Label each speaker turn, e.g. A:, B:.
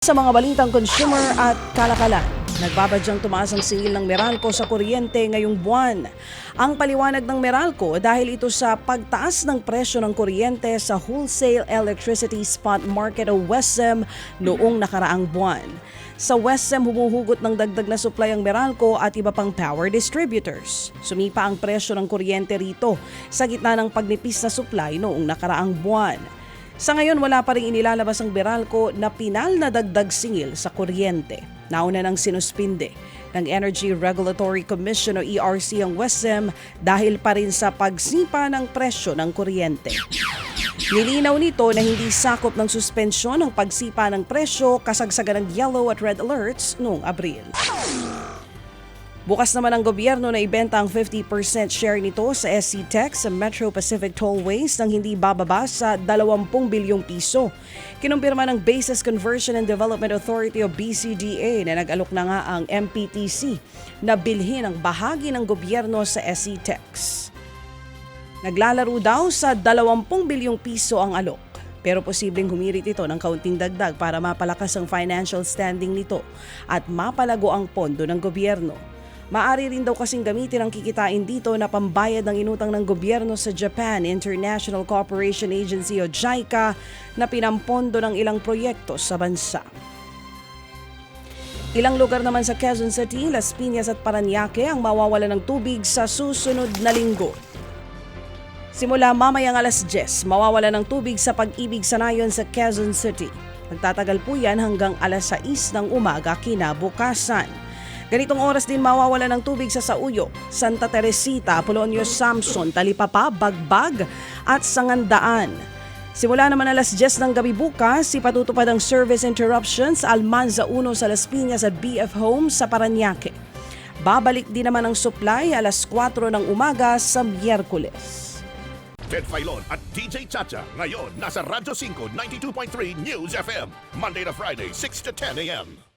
A: Sa mga balitang consumer at kalakalan, nagbabadyang tumaas ang singil ng Meralco sa kuryente ngayong buwan. Ang paliwanag ng Meralco dahil ito sa pagtaas ng presyo ng kuryente sa Wholesale Electricity Spot Market o WESM noong nakaraang buwan. Sa WESM, humuhugot ng dagdag na supply ang Meralco at iba pang power distributors. Sumipa ang presyo ng kuryente rito sa gitna ng pagnipis na supply noong nakaraang buwan. Sa ngayon, wala pa rin inilalabas ang Beralco na pinal na dagdag singil sa kuryente. Nauna nang sinuspinde ng Energy Regulatory Commission o ERC ang WESM dahil pa rin sa pagsipa ng presyo ng kuryente. Nilinaw nito na hindi sakop ng suspensyon ang pagsipa ng presyo kasagsagan ng yellow at red alerts noong Abril. Bukas naman ang gobyerno na ibenta ang 50% share nito sa SC Tech sa Metro Pacific Tollways nang hindi bababa sa 20 bilyong piso. Kinumpirma ng Basis Conversion and Development Authority o BCDA na nag-alok na nga ang MPTC na bilhin ang bahagi ng gobyerno sa SC Techs. Naglalaro daw sa 20 bilyong piso ang alok. Pero posibleng humirit ito ng kaunting dagdag para mapalakas ang financial standing nito at mapalago ang pondo ng gobyerno. Maari rin daw kasing gamitin ang kikitain dito na pambayad ng inutang ng gobyerno sa Japan International Cooperation Agency o JICA na pinampondo ng ilang proyekto sa bansa. Ilang lugar naman sa Quezon City, Las Piñas at Paranaque ang mawawala ng tubig sa susunod na linggo. Simula mamayang alas 10, mawawala ng tubig sa pag-ibig sanayon sa Quezon City. Magtatagal po yan hanggang alas 6 ng umaga kinabukasan. Ganitong oras din mawawala ng tubig sa Sauyo, Santa Teresita, Polonio Samson, Talipapa, Bagbag at Sangandaan. Simula naman alas 10 ng gabi bukas, ipatutupad ang service interruptions sa Almanza 1 sa Las Piñas at BF Homes sa Paranaque. Babalik din naman ang supply alas 4 ng umaga sa Miyerkules.
B: Ted Filon at DJ Chacha. Ngayon, nasa Radyo 5, 92.3 News FM. Monday to Friday, 6 to 10 a.m.